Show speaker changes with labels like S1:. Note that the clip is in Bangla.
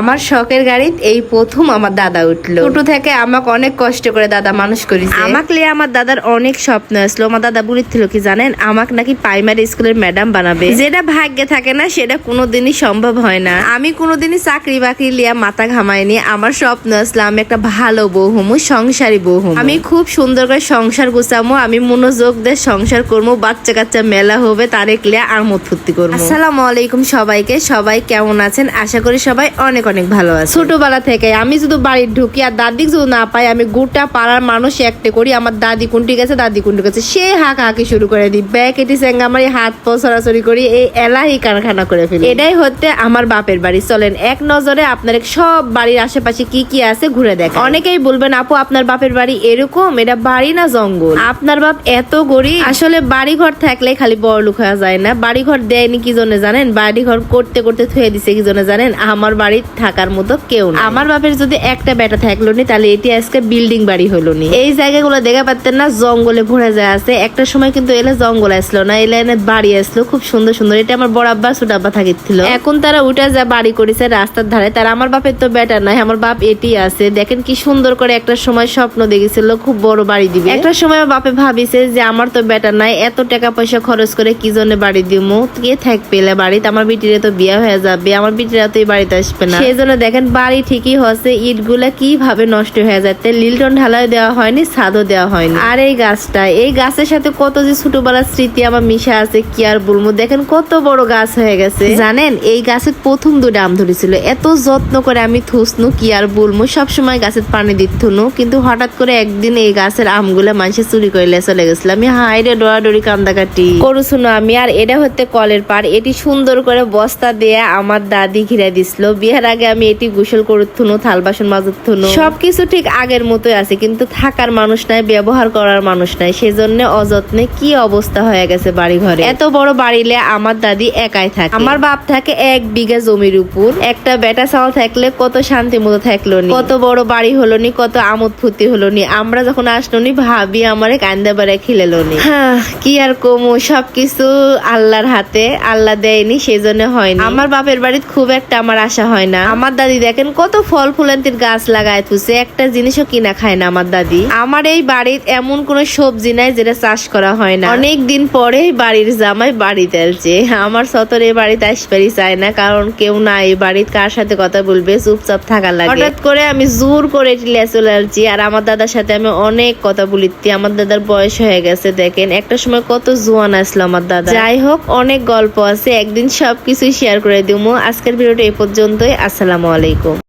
S1: আমার শখের গাড়িতে এই প্রথম আমার দাদা উঠল। ছোট থেকে আমাকে অনেক কষ্ট করে দাদা মানুষ করেছে। আমাকে লিয়ে আমার দাদার অনেক স্বপ্ন আসলো আমার দাদা বলেছিল কি জানেন? আমাকে নাকি প্রাইমারি স্কুলের ম্যাডাম বানাবে। যেটা ভাগ্যে থাকে না সেটা কোনোদিনই সম্ভব হয় না। আমি কোনোদিনই চাকরি বাকরি লিয়া মাথা ঘামাইনি। আমার স্বপ্ন আসলো আমি একটা ভালো বউ হমু সংসারী বউ হমু। আমি খুব সুন্দর করে সংসার গুছামো আমি মনোযোগ দিয়ে সংসার করব বাচ্চা কাচ্চা মেলা হবে তারেক লিয়া আর মত ফুর্তি করব আসসালামু আলাইকুম সবাইকে। সবাই কেমন আছেন? আশা করি সবাই অনেক অনেক ভালো আছে। ছোটবেলা থেকে আমি যদি বাড়ির ঢুকি আর দাদি যদি না পাই, আমি গোটা পাড়ার মানুষ একটা করি। আমার দাদি কুন্টি গেছে, দাদি কুন্টি গেছে। সে হাঁক হাঁকি শুরু করে দিই। ব্যাগ, এটি সেঙ্গা আমার হাত পা করি, এই এলাহি কারখানা করে ফেলি। এটাই হচ্ছে আমার বাপের বাড়ি। চলেন, এক নজরে আপনার সব বাড়ির আশেপাশে কি কি আছে ঘুরে দেখ অনেকেই বলবেন, আপু, আপনার বাপের বাড়ি এরকম? এটা বাড়ি না জঙ্গল? আপনার বাপ এত গরিব। আসলে বাড়ি ঘর থাকলে খালি বড় লোক হয়ে যায় না। বাড়ি ঘর দেয়নি কি জন্য জানেন? বাড়ি ঘর করতে করতে থুয়ে দিছে কি জন্য জানেন? আমার বাড়ি থাকার মতো কেউ না আমার বাপের যদি একটা বেটা থাকল নি, তাহলে এটি আজকে বিল্ডিং বাড়ি হলো নি। এই জায়গাগুলো দেখা পারতেন না, জঙ্গলে ভরে যায় আছে। একটা সময় কিন্তু এলে জঙ্গল আসলো না, এলে এনে বাড়ি আসলো। খুব সুন্দর সুন্দর। এটা আমার বড় আব্বা, ছোট আব্বা থাকিছিল এখন তারা উঠে যা বাড়ি করেছে রাস্তার ধারে, তার আমার বাপের তো বেটা নাই, আমার বাপ এটি আছে। দেখেন কি সুন্দর করে একটা সময় স্বপ্ন দেখেছিল, খুব বড় বাড়ি দিবে। একটা সময় বাপে ভাবিছে যে আমার তো বেটা নাই, এত টাকা পয়সা খরচ করে কি জন্য বাড়ি দিব কে থাক পেলে বাড়িতে, আমার বিটিরে তো বিয়ে হয়ে যাবে, আমার বিটিরা তো এই বাড়িতে আসবে না। সেই জন্য দেখেন বাড়ি ঠিকই হচ্ছে ইটগুলা কীভাবে নষ্ট হয়ে যাচ্ছে লিলটন ঢালাই দেওয়া হয়নি, ছাদও দেওয়া হয়নি। আর এই গাছটা, এই গাছের সাথে কত যে ছোটবেলার স্মৃতি আমার মিশা আছে, কি আর বলব? দেখেন কত বড় গাছ হয়ে গেছে। জানেন, এই গাছের প্রথম দুটো আম ধরেছিল। এত যত্ন করে আমি থুসনু, কি আর বলব? সবসময় গাছের পানি দিতুনু, কিন্তু হঠাৎ করে একদিন এই গাছের আমগুলা মানুষের চুরি করে চলে গেছিল। আমি হাইরে ডোরাডোরি কান্দাকাটি। করুছুনো আমি, আর এটা হচ্ছে কলের পার এটি সুন্দর করে বস্তা দিয়ে আমার দাদি ঘিরে দিছিল। বিয়ের আগে আমি এটি গোসল করুথুনু থাল বাসন মাজুথুনু সবকিছু ঠিক আগের মতোই আছে, কিন্তু থাকার মানুষ নাই, ব্যবহার করার মানুষ নাই। সেজন্য অযত্নে কি অবস্থা হয়ে গেছে বাড়ি ঘরে এত বড় বাড়িলে আমার দাদি একাই থাকে। আমার বাপ থাকে এক বিঘা জমির উপর। একটা বেটা চাল থাকলে কত শান্তি মতো থাকল নি। কত বড় বাড়ি হলো নি, কত আমোদ ফুর্তি হলো নি। আমরা যখন আসলো নি, ভাবি আমারে কান্দা বেড়ে খিলেলো নি। কি আর কমু, সবকিছু আল্লাহর হাতে, আল্লাহ দেয়নি সেই জন্য হয়নি। আমার বাপের বাড়িতে খুব একটা আমার আশা হয় না। আমার দাদি দেখেন কত ফল ফুলান্তির গাছ লাগায় থুছে একটা জিনিসও কিনা খায় না আমার দাদি। আমার এই বাড়ির এমন কোন সবজি নাই যেটা চাষ করা হয় না। অনেক দিন পরে বাড়ির জামাই বাড়ি তেলছে আমার সতর এই বাড়িতে আসবারই চায় না কারণ কেউ না এই বাড়িতে কার সাথে কথা বলবে? চুপচাপ থাকা লাগে। হঠাৎ করে আমি জোর করে টিলে চলে আসছি আর আমার দাদার সাথে আমি অনেক কথা বলিতি আমার দাদার বয়স হয়ে গেছে দেখেন। একটা সময় কত জোয়ান আসলো আমার দাদা। যাই হোক অনেক গল্প আছে। একদিন সবকিছুই শেয়ার করে দিব আজকের ভিডিওটা এই পর্যন্তই। আসসালামু আলাইকুম।